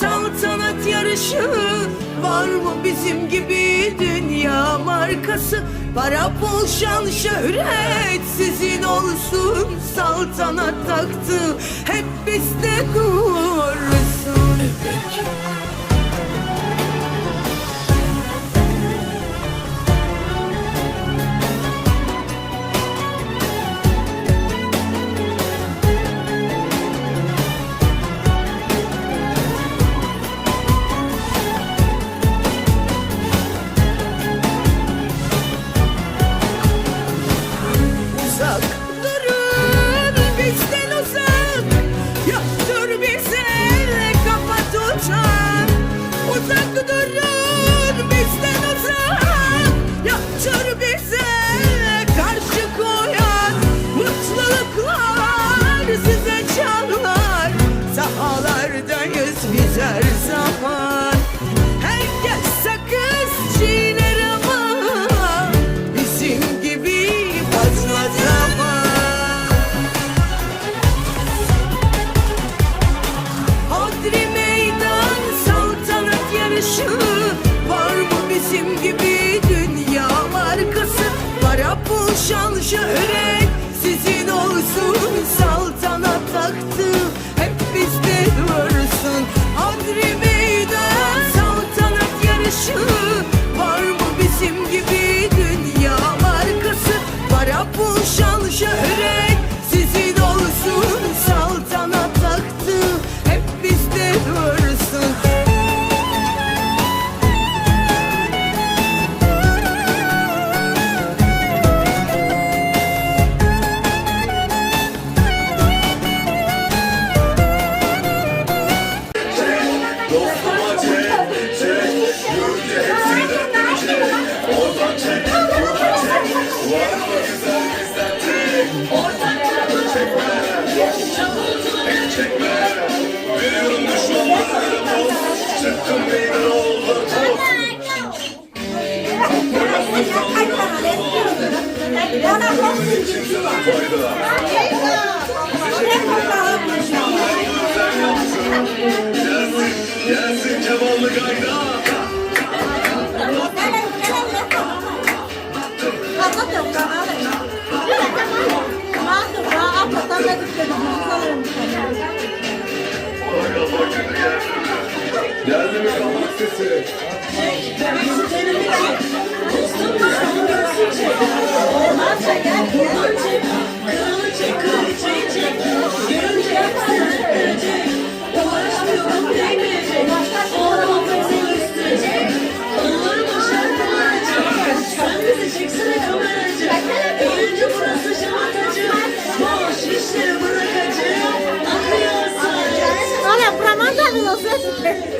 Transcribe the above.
saltanat yarışı. Var mı bizim gibi dünya markası? Para pul şan şöhret sizin olsun. Saltanat taktı hep bizde dursun Uzak Dostuma çek, çek, görünce hepsinden çek. Oradan çek, buradan çek. Var mı güzel bizden tek? Çekme, hiç çekme. Veriyorum düşmanlara dost. Çıktım Saturday night. Yes.